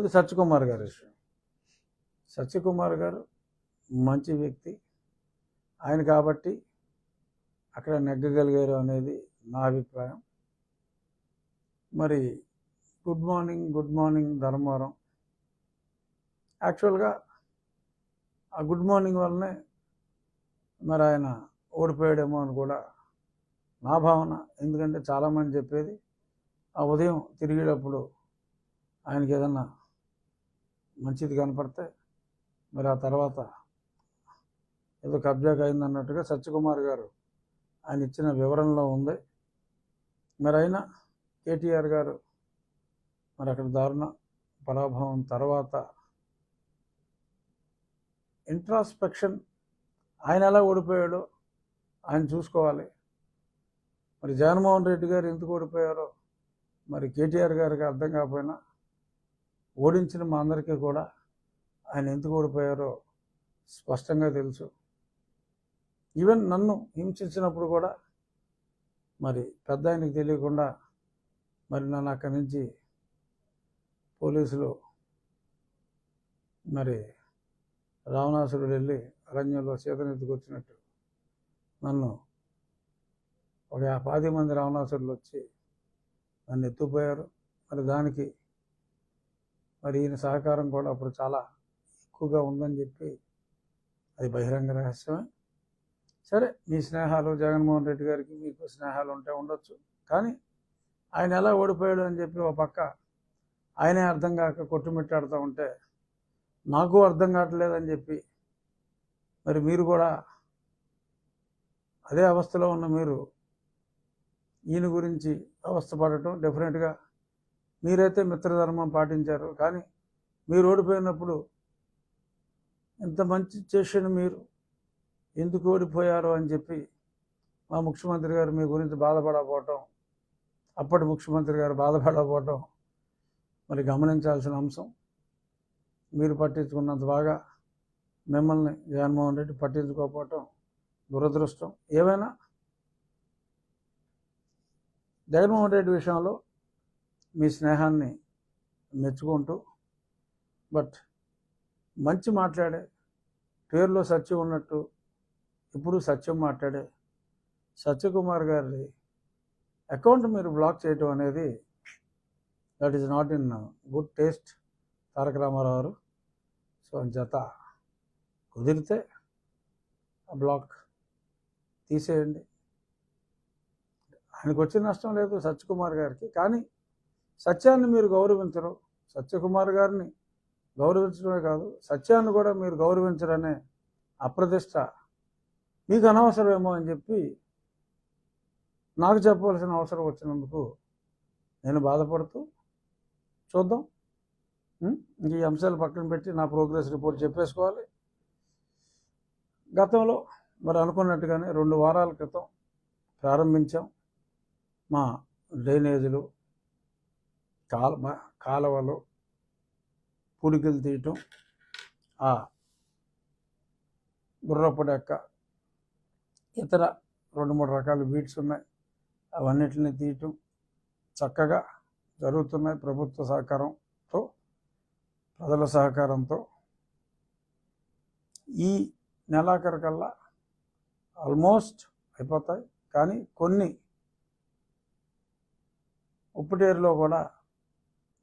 రెండోది సత్యకుమార్ గారి విషయం. సత్యకుమార్ గారు మంచి వ్యక్తి. ఆయన కాబట్టి అక్కడ నెగ్గగలిగారు అనేది నా అభిప్రాయం. మరి good morning good morning Dharmavaram. యాక్చువల్గా ఆ గుడ్ మార్నింగ్ వల్లనే మరి ఆయన ఓడిపోయాడేమో అని కూడా నా భావన. ఎందుకంటే చాలామంది చెప్పేది ఆ ఉదయం తిరిగేటప్పుడు ఆయనకి ఏదన్నా మంచిది కనపడితే మరి ఆ తర్వాత ఏదో కబ్జాకి అయింది అన్నట్టుగా సత్యకుమార్ గారు ఆయన ఇచ్చిన వివరణలో ఉంది. మరి అయినా కేటీఆర్ గారు మరి అక్కడ దారుణ పరాభవం తర్వాత ఇంట్రాస్పెక్షన్ ఆయన ఎలా ఓడిపోయాడో ఆయన చూసుకోవాలి. మరి జగన్మోహన్ రెడ్డి గారు ఎందుకు ఓడిపోయారో మరి కేటీఆర్ గారికి అర్థం కాకపోయినా ఓడించిన మా అందరికీ కూడా ఆయన ఎందుకు ఓడిపోయారో స్పష్టంగా తెలుసు. ఈవెన్ నన్ను హింసించినప్పుడు కూడా మరి పెద్ద ఆయనకి తెలియకుండా మరి నన్ను అక్కడి నుంచి పోలీసులు మరి రావణాసురుడు వెళ్ళి అరణ్యంలో సీతనెత్తుకొచ్చినట్టు నన్ను ఒక పాతి మంది రావణాసురులు వచ్చి నన్ను ఎత్తుపోయారు మరి దానికి మరి ఈయన సహకారం కూడా అప్పుడు చాలా ఎక్కువగా ఉందని చెప్పి అది బహిరంగ రహస్యమే. సరే మీ స్నేహాలు జగన్మోహన్ రెడ్డి గారికి మీకు స్నేహాలు ఉంటే ఉండొచ్చు. కానీ ఆయన ఎలా ఓడిపోయాడు అని చెప్పి ఒక పక్క ఆయనే అర్థం కాక కొట్టుమిట్టాడుతూ ఉంటే నాకు అర్థం కావట్లేదని చెప్పి మరి మీరు కూడా అదే అవస్థలో ఉన్న మీరు ఈయన గురించి అవస్థపడటం డెఫినెట్గా మీరైతే మిత్రధర్మం పాటించారు. కానీ మీరు ఓడిపోయినప్పుడు ఇంత మంచి చేసిన మీరు ఎందుకు ఓడిపోయారు అని చెప్పి మా ముఖ్యమంత్రి గారు మీ గురించి బాధపడకపోవటం అప్పటి ముఖ్యమంత్రి గారు బాధపడకపోవటం మరి గమనించాల్సిన అంశం. మీరు పట్టించుకున్నంత బాగా మిమ్మల్ని జగన్మోహన్ రెడ్డి పట్టించుకోకపోవటం దురదృష్టం. ఏమైనా? జగన్మోహన్ రెడ్డి విషయంలో మీ స్నేహాన్ని మెచ్చుకుంటూ బట్ మంచి మాట్లాడే పేరులో సత్యం ఉన్నట్టు ఇప్పుడు సత్యం మాట్లాడే సత్యకుమార్ గారి అకౌంట్ మీరు బ్లాక్ చేయటం అనేది that is not in good taste Taraka Ramarao గారు. సో జత కుదిరితే ఆ బ్లాక్ తీసేయండి. ఆయనకు వచ్చిన నష్టం లేదు సత్యకుమార్ గారికి కానీ సత్యాన్ని మీరు గౌరవించరు. సత్యకుమార్ గారిని గౌరవించడమే కాదు సత్యాన్ని కూడా మీరు గౌరవించరనే అప్రతిష్ట మీకు అనవసరమేమో అని చెప్పి నాకు చెప్పవలసిన అవసరం వచ్చినందుకు నేను బాధపడుతూ చూద్దాం. ఇంక ఈ అంశాలు పక్కన పెట్టి నా ప్రోగ్రెస్ రిపోర్ట్ చెప్పేసుకోవాలి. గతంలో మరి అనుకున్నట్టుగానే రెండు వారాల క్రితం ప్రారంభించాం మా డ్రైనేజీలు కాల మ- కాలువలు తీయటం ఆ గుర్రపు యొక్క ఇతర రెండు మూడు రకాల బీట్స్ ఉన్నాయి. అవన్నిటిని తీయటం చక్కగా జరుగుతున్నాయి. ప్రభుత్వ సహకారంతో ప్రజల సహకారంతో. ఈ నెలాఖరు కల్లా ఆల్మోస్ట్ అయిపోతాయి. కానీ కొన్ని ఉప్పుటేరులో కూడా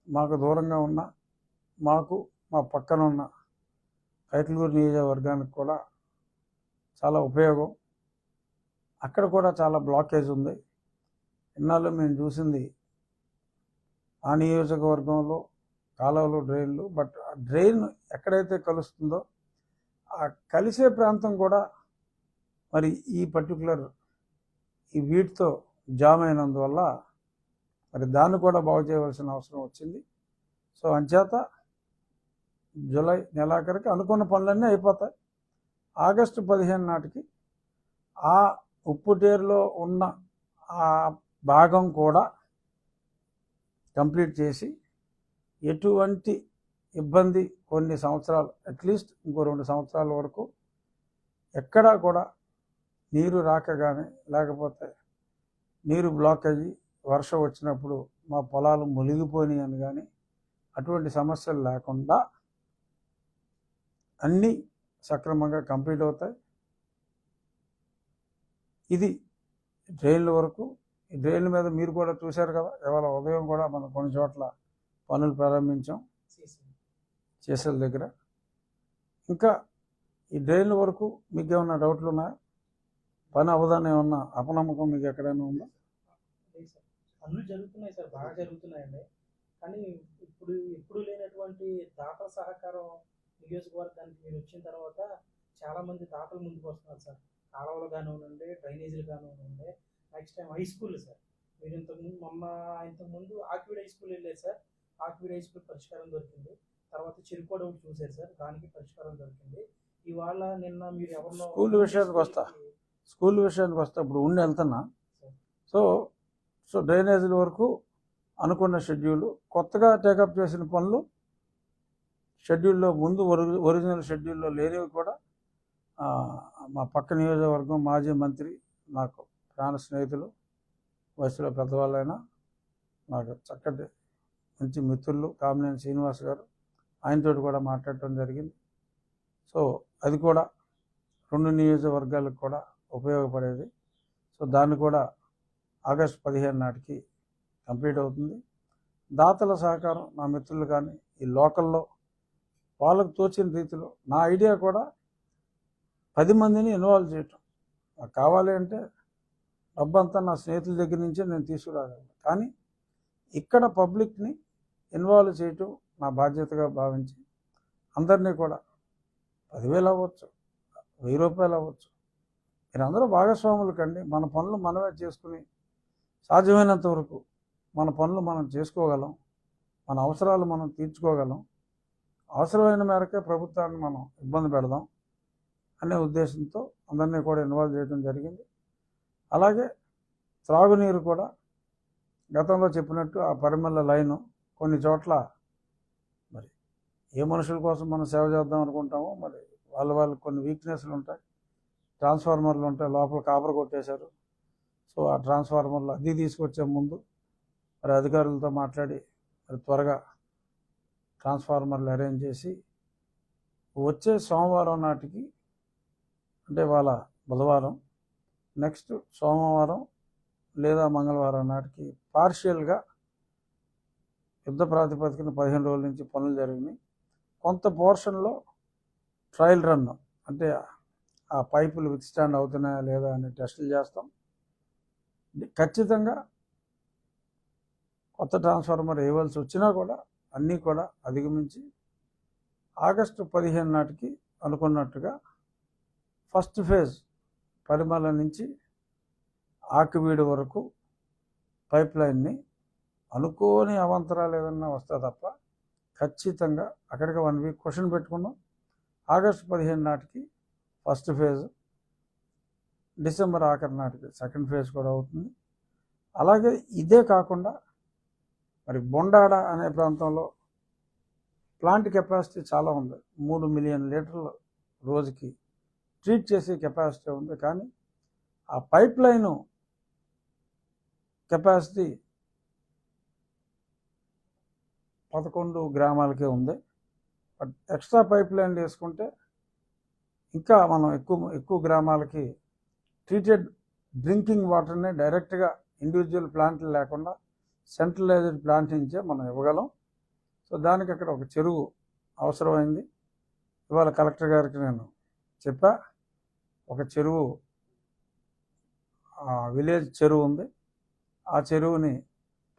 మాకు దూరంగా ఉన్న మాకు మా పక్కన ఉన్న కైకలూరు నియోజకవర్గానికి కూడా చాలా ఉపయోగం. అక్కడ కూడా చాలా బ్లాకేజ్ ఉంది. ఇన్నాళ్ళు మేము చూసింది ఆ నియోజకవర్గంలో కాలువలు డ్రైన్లు బట్ ఆ డ్రైన్ ఎక్కడైతే కలుస్తుందో ఆ కలిసే ప్రాంతం కూడా మరి ఈ పర్టికులర్ ఈ వీటితో జామ్ అయినందువల్ల మరి దాన్ని కూడా బాగు చేయవలసిన అవసరం వచ్చింది. సో అంచేత జూలై నెలాఖరికి అనుకున్న పనులన్నీ అయిపోతాయి. ఆగస్టు పదిహేను నాటికి ఆ ఉప్పుటేరులో ఉన్న ఆ భాగం కూడా కంప్లీట్ చేసి ఎటువంటి ఇబ్బంది కొన్ని సంవత్సరాలు అట్లీస్ట్ ఇంకో రెండు సంవత్సరాల వరకు ఎక్కడా కూడా నీరు రాక కానీ లేకపోతే నీరు బ్లాక్ అయ్యి వర్షం వచ్చినప్పుడు మా పొలాలు మునిగిపోయినాయి అని కానీ అటువంటి సమస్యలు లేకుండా అన్నీ సక్రమంగా కంప్లీట్ అవుతాయి. ఇది డ్రైన్ల వరకు ఈ డ్రైన్ల మీద మీరు కూడా చూశారు కదా ఇవాళ ఉదయం కూడా మనం కొన్ని చోట్ల పనులు ప్రారంభించాం చేసేల దగ్గర. ఇంకా ఈ డ్రైన్ల వరకు మీకు ఏమన్నా డౌట్లు ఉన్నాయా? పని అవదానం ఏమన్నా అపనమ్మకం మీకు ఎక్కడైనా ఉందా? సార్. పనులు జరుగుతున్నాయి సార్ బాగా జరుగుతున్నాయండి. కానీ ఇప్పుడు ఎప్పుడు లేనటువంటి దాతల సహకారం నియోజకవర్గానికి మీరు వచ్చిన తర్వాత చాలా మంది దాతలు ముందుకు వస్తున్నారు సార్. కాలువలు కానివ్వండి డ్రైనేజీలు కానివ్వండి next time high school sir. మీరు ఇంతకుముందు మొన్న ఇంతకుముందు ఆక్విడ్ హై స్కూల్ వెళ్ళారు సార్. ఆక్విడ్ హై స్కూల్ పరిష్కారం దొరికింది. తర్వాత చెరుకోడ ఒకటి చూశారు సార్. దానికి పరిష్కారం దొరికింది. ఇవాళ నిన్న మీరు ఎవరినో స్కూల్ విషయానికి వస్తా. స్కూల్ విషయానికి వస్తే. ఇప్పుడు ఉండి వెళ్తున్నా. సో సో డ్రైనేజీల వరకు అనుకున్న షెడ్యూల్ కొత్తగా టేకప్ చేసిన పనులు షెడ్యూల్లో ముందు ఒరి- ఒరిజినల్ షెడ్యూల్లో లేనివి కూడా మా పక్క నియోజకవర్గం మాజీ మంత్రి నాకు ప్రాణ స్నేహితులు వయసులో పెద్దవాళ్ళైనా నాకు చక్కటి మంచి మిత్రులు కామినేని శ్రీనివాస్ గారు ఆయనతో కూడా మాట్లాడటం జరిగింది. సో అది కూడా రెండు నియోజకవర్గాలకు కూడా ఉపయోగపడేది. సో దాన్ని కూడా ఆగస్టు పదిహేను నాటికి కంప్లీట్ అవుతుంది. దాతల సహకారం నా మిత్రులు కానీ ఈ లోకల్లో వాళ్ళకు తోచిన రీతిలో నా ఐడియా కూడా పది మందిని ఇన్వాల్వ్ చేయటం. నాకు కావాలి అంటే డబ్బంతా నా స్నేహితుల దగ్గర నుంచే నేను తీసుకురాగలను. కానీ ఇక్కడ పబ్లిక్ని ఇన్వాల్వ్ చేయటం నా బాధ్యతగా భావించి అందరినీ కూడా పదివేలు అవ్వచ్చు వెయ్యి రూపాయలు అవ్వచ్చు. మీరందరూ భాగస్వాములు కండి. మన పనులు మనమే చేసుకుని సాధ్యమైనంత వరకు మన పనులు మనం చేసుకోగలం మన అవసరాలు మనం తీర్చుకోగలం. అవసరమైన మేరకే ప్రభుత్వాన్ని మనం ఇబ్బంది పెడదాం అనే ఉద్దేశంతో అందరినీ కూడా ఇన్వాల్వ్ చేయడం జరిగింది. అలాగే త్రాగునీరు కూడా గతంలో చెప్పినట్టు ఆ పరిమళ లైను కొన్ని చోట్ల మరి ఏ మనుషుల కోసం మనం సేవ చేద్దాం అనుకుంటామో మరి వాళ్ళ వాళ్ళకి కొన్ని వీక్నెస్లు ఉంటాయి. ట్రాన్స్ఫార్మర్లు ఉంటాయి లోపల కాపర్ కొట్టేశారు. సో ఆ ట్రాన్స్ఫార్మర్లు అది తీసుకొచ్చే ముందు మరి అధికారులతో మాట్లాడి మరి త్వరగా ట్రాన్స్ఫార్మర్లు అరేంజ్ చేసి వచ్చే సోమవారం నాటికి అంటే వాళ్ళ బుధవారం నెక్స్ట్ సోమవారం లేదా మంగళవారం నాటికి పార్షియల్గా యుద్ధ ప్రాతిపదికన పదిహేను రోజుల నుంచి పనులు జరిగినాయి. కొంత పోర్షన్లో ట్రయల్ రన్ అంటే ఆ పైపులు విత్ స్టాండ్ అవుతున్నాయా లేదా అని టెస్టులు చేస్తాం. ఖచ్చితంగా కొత్త ట్రాన్స్ఫార్మర్ వేయవలసి వచ్చినా కూడా అన్నీ కూడా అధిగమించి ఆగస్టు పదిహేను నాటికి అనుకున్నట్టుగా ఫస్ట్ ఫేజ్ పరిమళ నుంచి ఆకువీడు వరకు పైప్ లైన్ని అనుకోని అవాంతరాలు ఏదన్నా వస్తే తప్ప ఖచ్చితంగా అక్కడికి వన్ వీక్ క్వశ్చన్ పెట్టుకున్నాం. ఆగస్టు పదిహేను నాటికి ఫస్ట్ ఫేజ్ డిసెంబర్ ఆఖరి నాటికి సెకండ్ ఫేజ్ కూడా అవుతుంది. అలాగే ఇదే కాకుండా మరి బొండాడ అనే ప్రాంతంలో ప్లాంట్ కెపాసిటీ చాలా ఉంది. మూడు మిలియన్ లీటర్లు రోజుకి ట్రీట్ చేసే కెపాసిటీ ఉంది. కానీ ఆ పైప్ లైను కెపాసిటీ పదకొండు గ్రామాలకే ఉంది. బట్ ఎక్స్ట్రా పైప్ లైన్ వేసుకుంటే ఇంకా మనం ఎక్కువ ఎక్కువ గ్రామాలకి ట్రీటెడ్ డ్రింకింగ్ వాటర్ని డైరెక్ట్గా ఇండివిజువల్ ప్లాంట్లు లేకుండా సెంట్రలైజ్డ్ ప్లాంట్ నుంచే మనం ఇవ్వగలం. సో దానికి అక్కడ ఒక చెరువు అవసరమైంది. ఇవాళ కలెక్టర్ గారికి నేను చెప్పా ఒక చెరువు విలేజ్ చెరువు ఉంది. ఆ చెరువుని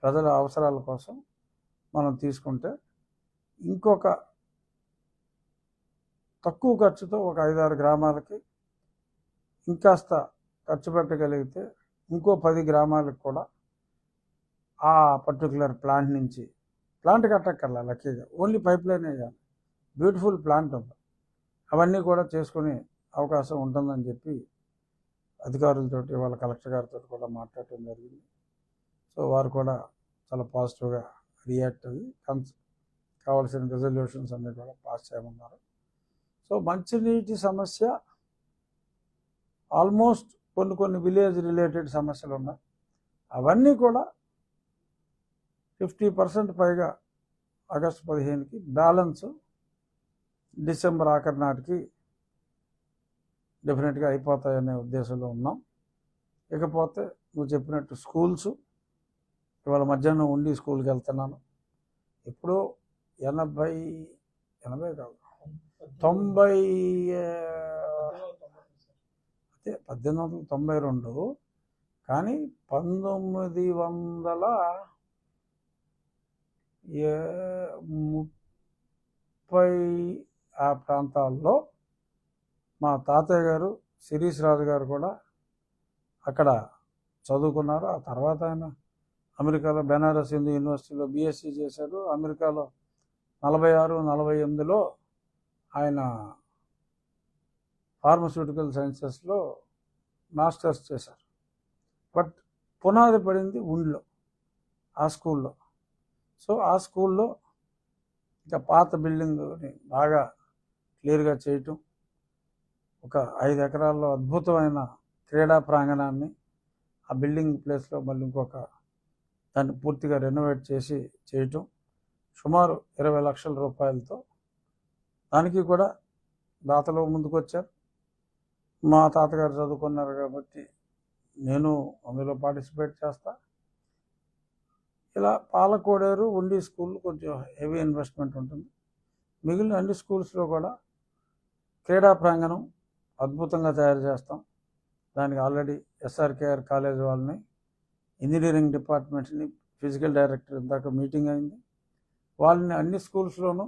ప్రజల అవసరాల కోసం మనం తీసుకుంటే ఇంకొక తక్కువ ఖర్చుతో ఒక ఐదారు గ్రామాలకి ఇంకాస్త ఖర్చు పెట్టగలిగితే ఇంకో పది గ్రామాలకు కూడా ఆ పర్టికులర్ ప్లాంట్ నుంచి ప్లాంట్ కట్టక్కర్లా లక్కీగా. ఓన్లీ పైప్ లైన్ వేయాలి బ్యూటిఫుల్ ప్లాంట్ ఉంది అవన్నీ కూడా చేసుకునే అవకాశం ఉంటుందని చెప్పి అధికారులతోటి వాళ్ళ కలెక్టర్ గారితో కూడా మాట్లాడటం జరిగింది. సో వారు కూడా చాలా పాజిటివ్గా రియాక్ట్ అయ్యి కన్స్ కావాల్సిన రిజల్యూషన్స్ అన్నీ కూడా పాస్ చేయమన్నారు. సో మంచినీటి సమస్య ఆల్మోస్ట్ కొన్ని కొన్ని విలేజ్ రిలేటెడ్ సమస్యలు ఉన్నాయి. అవన్నీ కూడా ఫిఫ్టీ పర్సెంట్ పైగా ఆగస్టు పదిహేనుకి బ్యాలెన్స్ డిసెంబర్ ఆఖరి నాటికి డెఫినెట్గా అయిపోతాయనే ఉద్దేశంలో ఉన్నాం. ఇకపోతే నువ్వు చెప్పినట్టు స్కూల్స్ ఇవాళ మధ్యాహ్నం ఉండి స్కూల్కి వెళ్తున్నాను. ఇప్పుడు ఎనభై ఎనభై కాదు తొంభై ఆ, పద్దెనిమిది వందల తొంభై రెండు కానీ పంతొమ్మిది వందల ఏ- ముప్పై ఆ ప్రాంతాల్లో మా తాతయ్య గారు శిరీష్ రాజు గారు కూడా అక్కడ చదువుకున్నారు. ఆ తర్వాత ఆయన అమెరికాలో బెనారస్ హిందూ యూనివర్సిటీలో బీఎస్సీ చేశారు అమెరికాలో నలభై ఆరు నలభై ఎనిమిదిలో ఆయన ఫార్మస్యూటికల్ సైన్సెస్లో మాస్టర్స్ చేశారు. బట్ పునాది పడింది ఉండిలో ఆ స్కూల్లో. సో ఆ స్కూల్లో ఇంకా పాత బిల్డింగ్ని బాగా క్లియర్గా చేయటం ఒక ఐదు ఎకరాల్లో అద్భుతమైన క్రీడా ప్రాంగణాన్ని ఆ బిల్డింగ్ ప్లేస్లో మళ్ళీ ఇంకొక దాన్ని పూర్తిగా రెనోవేట్ చేసి చేయటం సుమారు ఇరవై లక్షల రూపాయలతో దానికి కూడా దాతలు ముందుకు వచ్చారు మా తాతగారు చదువుకున్నారు కాబట్టి నేను అందులో పార్టిసిపేట్ చేస్తా. ఇలా పాలకోడేరు ఉండి స్కూల్ కొంచెం హెవీ ఇన్వెస్ట్మెంట్ ఉంటుంది. మిగిలిన అన్ని స్కూల్స్లో కూడా క్రీడా ప్రాంగణం అద్భుతంగా తయారు చేస్తాం. దానికి ఆల్రెడీ ఎస్ఆర్కేఆర్ కాలేజ్ వాళ్ళని ఇంజనీరింగ్ డిపార్ట్మెంట్ని ఫిజికల్ డైరెక్టర్ ఇందాక మీటింగ్ అయింది. వాళ్ళని అన్ని స్కూల్స్లోనూ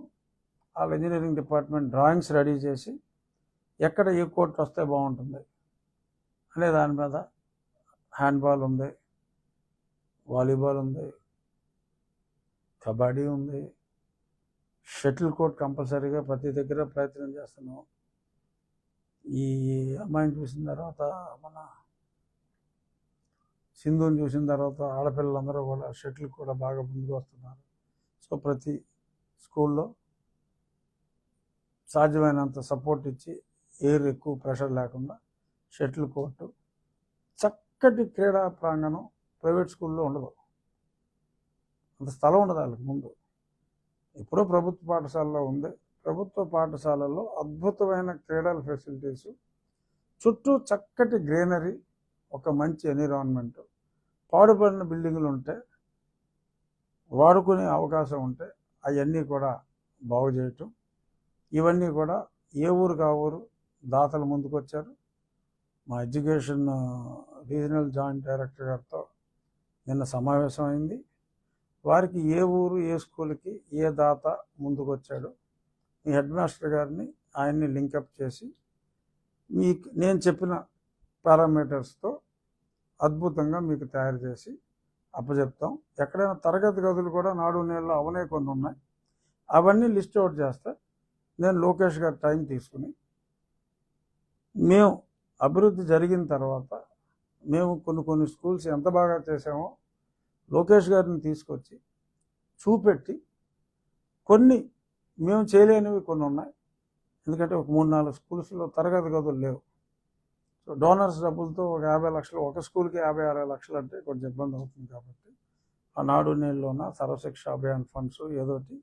వాళ్ళ ఇంజనీరింగ్ డిపార్ట్మెంట్ డ్రాయింగ్స్ రెడీ చేసి ఎక్కడ ఏ కోర్ట్ వస్తే బాగుంటుంది అనే దాని మీద హ్యాండ్బాల్ ఉంది వాలీబాల్ ఉంది కబడ్డీ ఉంది. షటిల్ కోర్ట్ కంపల్సరీగా ప్రతి దగ్గర ప్రయత్నం చేస్తున్నాం. ఈ అమ్మాయిని చూసిన తర్వాత మన సింధుని చూసిన తర్వాత ఆడపిల్లలందరూ కూడా షటిల్ కూడా బాగా ముందుకు వస్తున్నారు. సో ప్రతి స్కూల్లో సాధ్యమైనంత సపోర్ట్ ఇచ్చి ఎయిర్ ఎక్కువ ప్రెషర్ లేకుండా షటిల్ కోర్టు చక్కటి క్రీడా ప్రాంగణం ప్రైవేట్ స్కూల్లో ఉండదు. అంత స్థలం ఉండదు వాళ్ళకి ముందు. ఎప్పుడో ప్రభుత్వ పాఠశాలలో ఉంది. ప్రభుత్వ పాఠశాలల్లో అద్భుతమైన క్రీడల ఫెసిలిటీస్. చుట్టూ చక్కటి గ్రీనరీ ఒక మంచి ఎన్విరాన్మెంట్. పాడుపడిన బిల్డింగులు ఉంటే వాడుకునే అవకాశం ఉంటే అవన్నీ కూడా బాగు చేయటం. ఇవన్నీ కూడా ఏ ఊరు కా ఊరు దాతలు ముందుకు వచ్చారు మా ఎడ్యుకేషన్ రీజనల్ జాయింట్ డైరెక్టర్ గారితో నిన్న సమావేశం అయింది. వారికి ఏ ఊరు ఏ స్కూల్కి ఏ దాత ముందుకు వచ్చాడు మీ హెడ్ మాస్టర్ గారిని ఆయన్ని లింకప్ చేసి మీకు నేను చెప్పిన పారామీటర్స్తో అద్భుతంగా మీకు తయారు చేసి అప్పచెప్తాం ఎక్కడైనా తరగతి గదులు కూడా నాడు నేలలో అవనే కొన్ని ఉన్నాయి. అవన్నీ లిస్ట్ అవుట్ చేస్తే నేను లోకేష్ గారి టైం తీసుకుని మేము అభివృద్ధి జరిగిన తర్వాత మేము కొన్ని కొన్ని స్కూల్స్ ఎంత బాగా చేసామో లోకేష్ గారిని తీసుకొచ్చి చూపెట్టి కొన్ని మేము చేయలేనివి కొన్ని ఉన్నాయి. ఎందుకంటే ఒక మూడు నాలుగు స్కూల్స్లో తరగతి గదులు లేవు. సో డోనర్స్ డబ్బులతో ఒక యాభై లక్షలు ఒక స్కూల్కి యాభై అరవై లక్షలు అంటే కొంచెం ఇబ్బంది అవుతుంది కాబట్టి ఆ నాడు నేళ్ళలోన సర్వశిక్ష అభియాన్ ఫండ్స్ ఏదోటి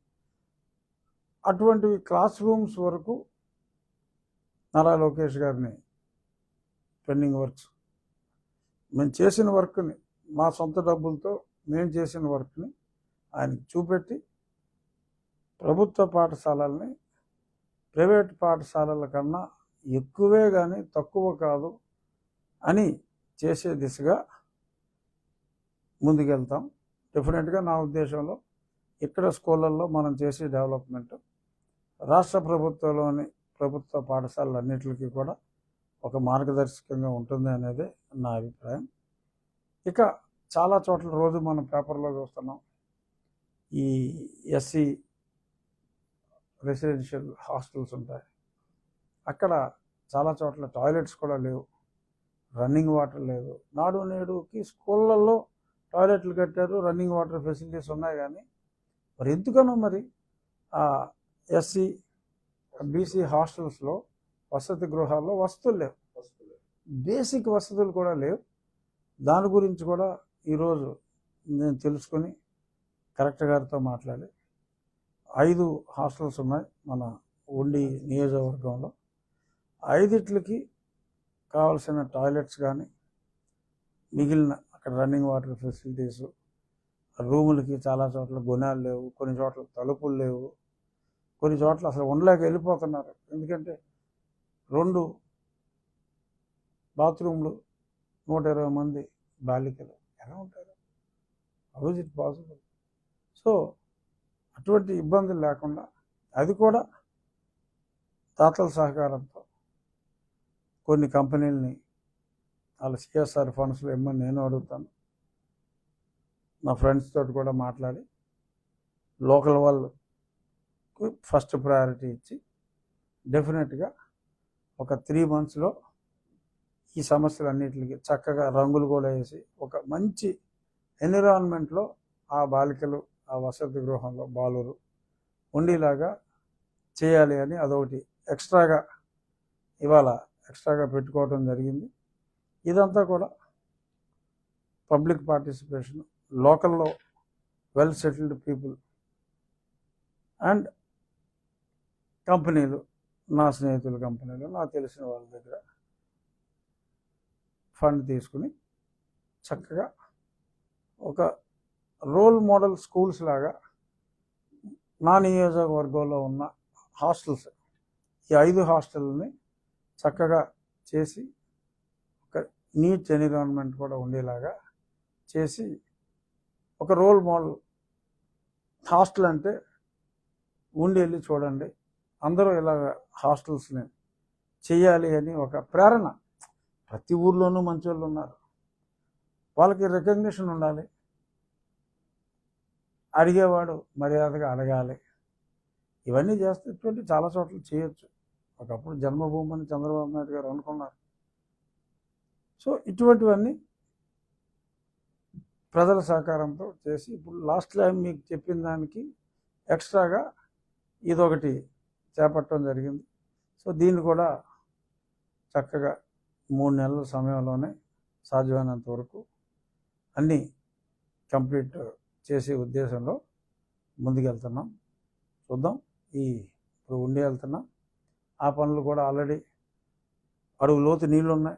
అటువంటివి క్లాస్ రూమ్స్ వరకు నారా లోకేష్ గారిని పెండింగ్ వర్క్స్. మేము చేసిన వర్క్ని మా సొంత డబ్బులతో మేము చేసిన వర్క్ని ఆయనకి చూపెట్టి ప్రభుత్వ పాఠశాలల్ని ప్రైవేట్ పాఠశాలల కన్నా ఎక్కువే కానీ తక్కువ కాదు అని చేసే దిశగా ముందుకెళ్తాం. డెఫినెట్గా నా ఉద్దేశంలో ఇక్కడ స్కూళ్ళల్లో మనం చేసే డెవలప్మెంట్ రాష్ట్ర ప్రభుత్వంలోని ప్రభుత్వ పాఠశాలలన్నిటికీ కూడా ఒక మార్గదర్శకంగా ఉంటుంది అనేది నా అభిప్రాయం. ఇక చాలా చోట్ల రోజు మనం పేపర్లో చూస్తున్నాం. ఈ ఎస్సీ రెసిడెన్షియల్ హాస్టల్స్ ఉంటాయి. అక్కడ చాలా చోట్ల టాయిలెట్స్ కూడా లేవు. రన్నింగ్ వాటర్ లేదు. నాడు నేడుకి స్కూళ్ళల్లో టాయిలెట్లు కట్టారు. రన్నింగ్ వాటర్ ఫెసిలిటీస్ ఉన్నాయి కానీ మరి ఎందుకనో మరి ఆ ఎస్సీ బీసీ హాస్టల్స్లో వసతి గృహాల్లో వసతులు లేవు. బేసిక్ వసతులు కూడా లేవు. దాని గురించి కూడా ఈరోజు నేను తెలుసుకొని కలెక్టర్ గారితో మాట్లాడి ఐదు హాస్టల్స్ ఉన్నాయి మన ఉండి నియోజకవర్గంలో. ఐదిట్లకి కావాల్సిన టాయిలెట్స్ కానీ మిగిలిన అక్కడ రన్నింగ్ వాటర్ ఫెసిలిటీస్ రూములకి చాలా చోట్ల గుణాలు లేవు కొన్ని చోట్ల తలుపులు లేవు. కొన్ని చోట్ల అసలు ఉండలేక వెళ్ళిపోతున్నారు. ఎందుకంటే రెండు బాత్రూమ్లు నూట ఇరవై మంది బాలికలు. ఎలా ఉంటారు? హౌజ్ ఇట్ పాసిబుల్ సో అటువంటి ఇబ్బందులు లేకుండా అది కూడా దాతల సహకారంతో కొన్ని కంపెనీలని వాళ్ళ సిఎస్ఆర్ ఫండ్స్లో ఇమ్మని నేను అడుగుతాను. నా ఫ్రెండ్స్ తోటి కూడా మాట్లాడి లోకల్ వాళ్ళు ఫస్ట్ ప్రయారిటీ ఇచ్చి డెఫినెట్గా ఒక త్రీ మంత్స్లో ఈ సమస్యలన్నిటికి చక్కగా రంగులు కూడా వేసి ఒక మంచి ఎన్విరాన్మెంట్లో ఆ బాలికలు ఆ వసతి గృహంలో బాలురు ఉండేలాగా చేయాలి అని అదొకటి ఎక్స్ట్రాగా ఇవాళ ఎక్స్ట్రాగా పెట్టుకోవడం జరిగింది. ఇదంతా కూడా పబ్లిక్ పార్టిసిపేషన్ లోకల్లో వెల్ సెటిల్డ్ పీపుల్ అండ్ కంపెనీలు నా స్నేహితుల కంపెనీలు నాకు తెలిసిన వాళ్ళ దగ్గర ఫండ్ తీసుకుని చక్కగా ఒక రోల్ మోడల్ స్కూల్స్ లాగా నా నియోజకవర్గంలో ఉన్న హాస్టల్స్ ఈ ఐదు హాస్టల్ని చక్కగా చేసి ఒక నీట్ ఎన్విరాన్మెంట్ కూడా ఉండేలాగా చేసి ఒక రోల్ మోడల్ హాస్టల్ అంటే ఉండి వెళ్ళి చూడండి. అందరూ ఇలాగ హాస్టల్స్ని చేయాలి అని ఒక ప్రేరణ. ప్రతి ఊర్లోనూ మంచి వాళ్ళు ఉన్నారు. వాళ్ళకి రికగ్నిషన్ ఉండాలి. అడిగేవాడు మర్యాదగా అడగాలి. ఇవన్నీ చేస్తే ఇటువంటి చాలా చోట్ల చేయొచ్చు. ఒకప్పుడు జన్మభూమి అని చంద్రబాబు నాయుడు గారు అనుకున్నారు. సో ఇటువంటివన్నీ ప్రజల సహకారంతో చేసి ఇప్పుడు లాస్ట్ టైం మీకు చెప్పిన దానికి ఎక్స్ట్రాగా ఇదొకటి చేపట్టడం జరిగింది. సో దీన్ని కూడా చక్కగా మూడు నెలల సమయంలోనే సాధ్యమైనంత వరకు అన్నీ కంప్లీట్ చేసే ఉద్దేశంలో ముందుకెళ్తున్నాం. చూద్దాం. ఈ ఇప్పుడు ఉండి వెళ్తున్నాం. ఆ పనులు కూడా ఆల్రెడీ అడుగు లోతు నీళ్ళు ఉన్నాయి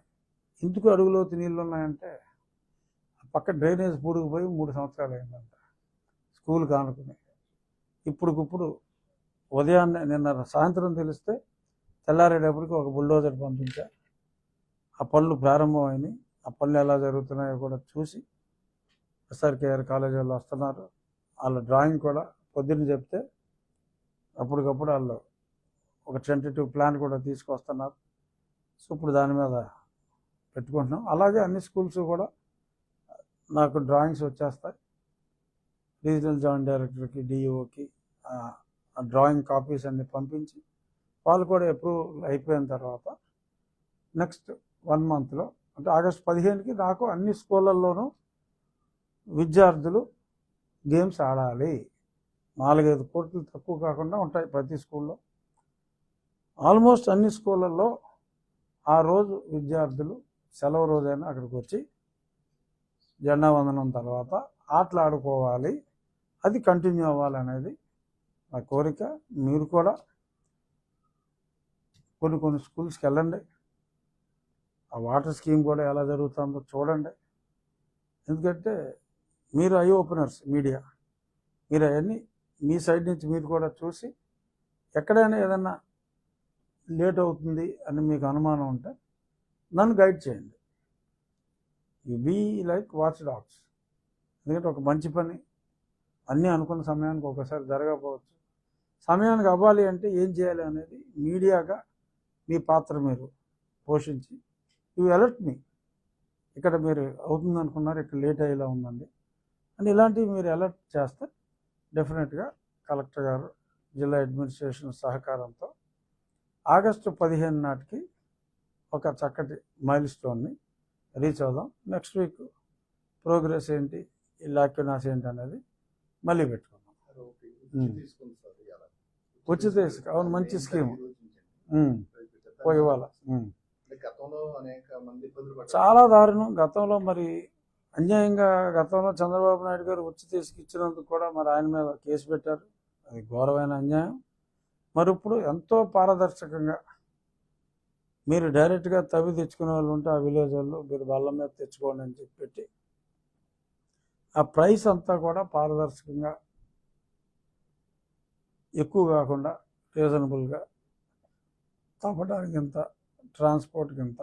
ఎందుకు అడుగు లోతు నీళ్ళు ఉన్నాయంటే పక్క డ్రైనేజ్ పూడుకుపోయి మూడు సంవత్సరాలు అయిందంట. స్కూల్ కానుకుని. ఇప్పుడుకిప్పుడు ఉదయాన్నే నిన్న సాయంత్రం తెలిస్తే తెల్లారేటప్పటికి ఒక బుల్డోజర్ పంపించా. ఆ పనులు ప్రారంభమైనాయి. ఆ పనులు ఎలా జరుగుతున్నాయో కూడా చూసి ఎస్ఆర్కేఆర్ కాలేజీ వాళ్ళు వస్తున్నారు. వాళ్ళ డ్రాయింగ్ కూడా పొద్దున్న చెప్తే అప్పటికప్పుడు వాళ్ళు ఒక టెంటేటివ్ ప్లాన్ కూడా తీసుకొస్తున్నారు. సో ఇప్పుడు దాని మీద పెట్టుకుంటున్నాం. అలాగే అన్ని స్కూల్స్ కూడా నాకు డ్రాయింగ్స్ వచ్చేస్తాయి. రీజనల్ జాయింట్ డైరెక్టర్కి డిఈఓకి డ్రాయింగ్ కాపీస్ అన్ని పంపించి వాళ్ళు కూడా అప్రూవ్ అయిపోయిన తర్వాత నెక్స్ట్ వన్ మంత్లో అంటే ఆగస్ట్ పదిహేనుకి నాకు అన్ని స్కూళ్ళల్లోనూ విద్యార్థులు గేమ్స్ ఆడాలి. నాలుగైదు కోట్లు తక్కువ కాకుండా ఉంటాయి ప్రతి స్కూల్లో. ఆల్మోస్ట్ అన్ని స్కూళ్ళల్లో ఆ రోజు విద్యార్థులు సెలవు రోజైనా అక్కడికి వచ్చి జెండా వందనం తర్వాత ఆటలు ఆడుకోవాలి. అది కంటిన్యూ అవ్వాలనేది నా కోరిక మీరు కూడా కొన్ని కొన్ని స్కూల్స్కి వెళ్ళండి. ఆ వాటర్ స్కీమ్ కూడా ఎలా జరుగుతుందో చూడండి. ఎందుకంటే మీరు ఐ ఓపెనర్స్ మీడియా. మీరు అవన్నీ మీ సైడ్ నుంచి మీరు కూడా చూసి ఎక్కడైనా ఏదన్నా లేట్ అవుతుంది అని మీకు అనుమానం ఉంటే నన్ను గైడ్ చేయండి. You be like watch dogs. ఎందుకంటే ఒక మంచి పని అన్నీ అనుకున్న సమయానికి ఒకసారి జరగకపోవచ్చు. సమయానికి అవ్వాలి అంటే ఏం చేయాలి అనేది మీడియాగా మీ పాత్ర మీరు పోషించి యు అలర్ట్ మీ. ఇక్కడ మీరు అవుతుంది అనుకున్నారు ఇక్కడ లేట్ అయ్యేలా ఉందండి. అని ఇలాంటివి మీరు అలర్ట్ చేస్తే డెఫినెట్గా కలెక్టర్ గారు జిల్లా అడ్మినిస్ట్రేషన్ సహకారంతో ఆగస్టు పదిహేను నాటికి ఒక చక్కటి మైల్ స్టోన్ని రీచ్ అవుదాం. నెక్స్ట్ వీక్ ప్రోగ్రెస్ ఏంటి ఈ లాక్యునాస్ ఏంటి అనేది మళ్ళీ పెట్టుకుందాం. ఉచిత ఇసుక. అవును మంచి స్కీమ్. పడ్డారు. చాలా దారుణం. గతంలో మరి అన్యాయంగా గతంలో చంద్రబాబు నాయుడు గారు ఉచిత ఇసుక ఇచ్చినందుకు కూడా మరి ఆయన మీద కేసు పెట్టారు. అది ఘోరమైన అన్యాయం. మరి ఇప్పుడు ఎంతో పారదర్శకంగా మీరు డైరెక్ట్గా తవ్వి తెచ్చుకునే వాళ్ళు ఉంటే ఆ విలేజ్ వాళ్ళు మీరు బల్ల మీద తెచ్చుకోండి అని చెప్పి పెట్టి ఆ ప్రైస్ అంతా కూడా పారదర్శకంగా ఎక్కువ కాకుండా రీజనబుల్గా తప్పడానికి ఇంత ట్రాన్స్పోర్ట్కి ఇంత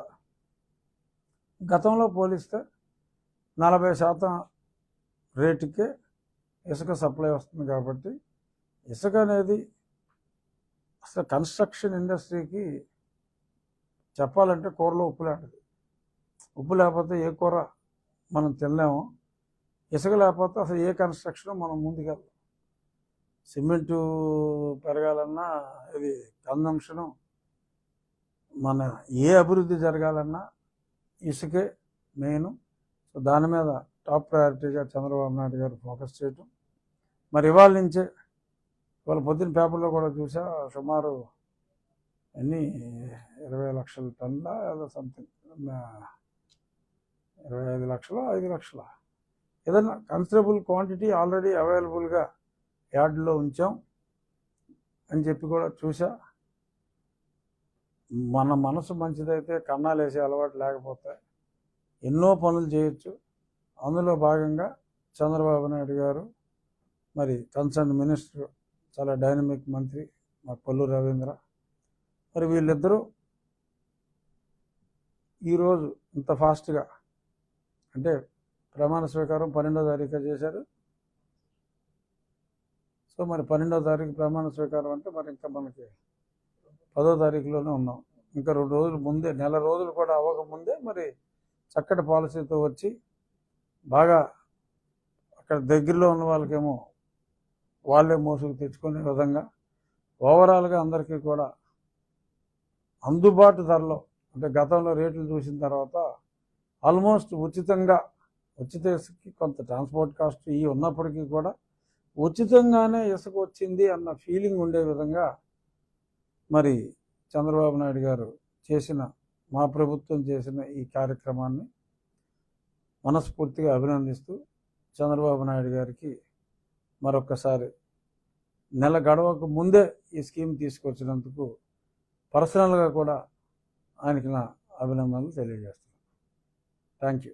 గతంలో పోలిస్తే నలభై శాతం రేటుకే ఇసుక సప్లై వస్తుంది కాబట్టి ఇసుక అనేది అసలు కన్స్ట్రక్షన్ ఇండస్ట్రీకి చెప్పాలంటే కూరలో ఉప్పు లాంటిది. ఉప్పు లేకపోతే ఏ కూర మనం తినలేము. ఇసుక లేకపోతే అసలు ఏ కన్స్ట్రక్షన్ మనం ముందుకెళ్ళాం సిమెంటు పెరగాలన్నా ఇది కన్జంక్షను మన ఏ అభివృద్ధి జరగాలన్నా ఇసుకే మెయిన్. సో దాని మీద టాప్ ప్రయారిటీగా చంద్రబాబు నాయుడు గారు ఫోకస్ చేయటం. మరి ఇవాళ నుంచే ఇవాళ పొద్దున్న పేపర్లో కూడా చూసా సుమారు అన్ని ఇరవై లక్షల టన్నుల ఏదో సంథింగ్. ఇరవై ఐదు లక్షలు ఐదు లక్షల. ఏదైనా కన్సిడరబుల్ క్వాంటిటీ ఆల్రెడీ అవైలబుల్గా యార్డ్లో ఉంచాం అని చెప్పి కూడా చూసా. మన మనసు మంచిదైతే కన్నాలు వేసే అలవాటు లేకపోతే ఎన్నో పనులు చేయొచ్చు. అందులో భాగంగా చంద్రబాబు నాయుడు గారు మరి కన్సర్న్ మినిస్టర్ చాలా డైనమిక్ మంత్రి మా పల్లు రవీంద్ర మరి వీళ్ళిద్దరూ ఈరోజు ఇంత ఫాస్ట్గా అంటే ప్రమాణ స్వీకారం పన్నెండో తారీఖు చేశారు. సో మరి పన్నెండో తారీఖు ప్రమాణ స్వీకారం అంటే మరి ఇంకా మనకి పదో తారీఖులోనే ఉన్నాం. ఇంకా రెండు రోజులు ముందే నెల రోజులు కూడా అవ్వక ముందే మరి చక్కటి పాలసీతో వచ్చి బాగా అక్కడ దగ్గరలో ఉన్న వాళ్ళకేమో వాళ్ళే మోసుకు తెచ్చుకునే విధంగా ఓవరాల్గా అందరికీ కూడా అందుబాటు ధరలో అంటే గతంలో రేట్లు చూసిన తర్వాత ఆల్మోస్ట్ ఉచితంగా ఉచితకి కొంత ట్రాన్స్పోర్ట్ కాస్ట్ ఇవి ఉన్నప్పటికీ కూడా ఉచితంగానే ఇసుక వచ్చింది అన్న ఫీలింగ్ ఉండే విధంగా మరి చంద్రబాబు నాయుడు గారు చేసిన మా ప్రభుత్వం చేసిన ఈ కార్యక్రమాన్ని మనస్ఫూర్తిగా అభినందిస్తూ చంద్రబాబు నాయుడు గారికి మరొకసారి నెల గడవకు ముందే ఈ స్కీమ్ తీసుకొచ్చినందుకు పర్సనల్గా కూడా ఆయనకి నా అభినందనలు తెలియజేస్తున్నాను. Thank you